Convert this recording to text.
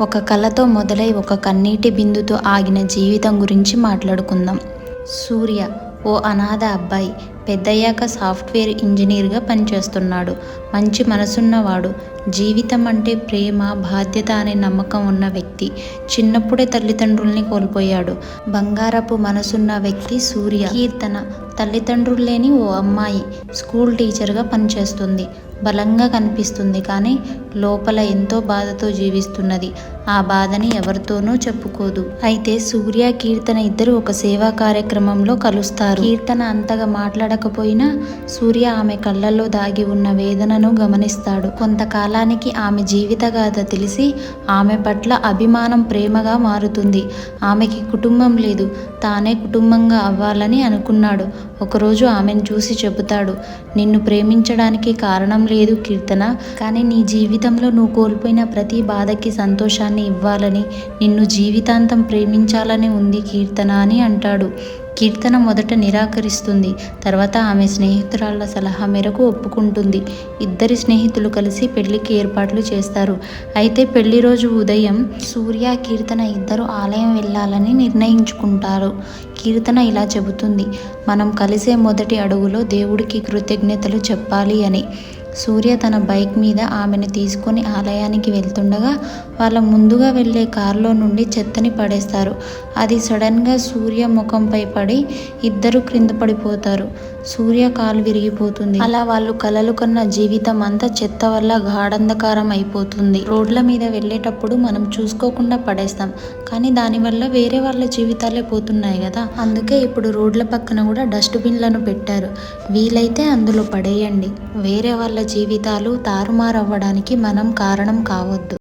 ఒక కళతో మొదలై ఒక కన్నీటి బిందుతో ఆగిన జీవితం గురించి మాట్లాడుకుందాం. సూర్య ఓ అనాథ అబ్బాయి పెద్దయ్యాక సాఫ్ట్వేర్ ఇంజనీర్గా పనిచేస్తున్నాడు. మంచి మనసున్నవాడు. జీవితం అంటే ప్రేమ బాధ్యత అనే నమ్మకం ఉన్న వ్యక్తి. చిన్నప్పుడే తల్లిదండ్రుల్ని కోల్పోయాడు. బంగారపు మనసున్న వ్యక్తి సూర్య. కీర్తన తల్లిదండ్రులు లేని ఓ అమ్మాయి స్కూల్ టీచర్గా పనిచేస్తుంది. బలంగా కనిపిస్తుంది కానీ లోపల ఎంతో బాధతో జీవిస్తున్నది. ఆ బాధని ఎవరితోనూ చెప్పుకోదు. అయితే సూర్య కీర్తన ఇద్దరు ఒక సేవా కార్యక్రమంలో కలుస్తారు. కీర్తన అంతగా మాట్లాడకపోయినా సూర్య ఆమె కళ్ళల్లో దాగి ఉన్న వేదనను గమనిస్తాడు. కొంతకాలానికి ఆమె జీవితగాథ తెలిసి ఆమె పట్ల అభిమానం ప్రేమగా మారుతుంది. ఆమెకి కుటుంబం లేదు. తానే కుటుంబంగా అవ్వాలని అనుకున్నాడు. ఒకరోజు ఆమెను చూసి చెబుతాడు నిన్ను ప్రేమించడానికి కారణం లేదు కీర్తన. కానీ నీ జీవితంలో నువ్వు కోల్పోయిన ప్రతి బాధకి సంతోషాన్ని ఇవ్వాలని నిన్ను జీవితాంతం ప్రేమించాలని ఉంది కీర్తన అని అంటాడు. కీర్తన మొదట నిరాకరిస్తుంది తర్వాత ఆమె స్నేహితురాళ్ళ సలహా మేరకు ఒప్పుకుంటుంది. ఇద్దరి స్నేహితులు కలిసి పెళ్ళికి ఏర్పాట్లు చేస్తారు. అయితే పెళ్ళి రోజు ఉదయం సూర్య కీర్తన ఇద్దరు ఆలయం వెళ్ళాలని నిర్ణయించుకుంటారు. కీర్తన ఇలా చెబుతుంది మనం కలిసే మొదటి అడుగులో దేవుడికి కృతజ్ఞతలు చెప్పాలి అని. సూర్య తన బైక్ మీద ఆమెను తీసుకొని ఆలయానికి వెళ్తుండగా వాళ్ళ ముందుగా వెళ్ళే కారులో నుండి చెత్తని పడేస్తారు. అది సడన్గా సూర్య ముఖంపై పడి ఇద్దరు క్రింద పడిపోతారు. సూర్య కాలు విరిగిపోతుంది. అలా వాళ్ళు కలలు కన్న జీవితం అంతా చెత్త వల్ల గాఢంధకారం అయిపోతుంది. రోడ్ల మీద వెళ్ళేటప్పుడు మనం చూసుకోకుండా పడేస్తాం. కానీ దానివల్ల వేరే వాళ్ళ జీవితాలే పోతున్నాయి కదా. అందుకే ఇప్పుడు రోడ్ల పక్కన కూడా డస్ట్బిన్లను పెట్టారు. వీలైతే అందులో పడేయండి. వేరే వాళ్ళ జీవితాలు తారుమారవ్వడానికి మనం కారణం కావద్దు.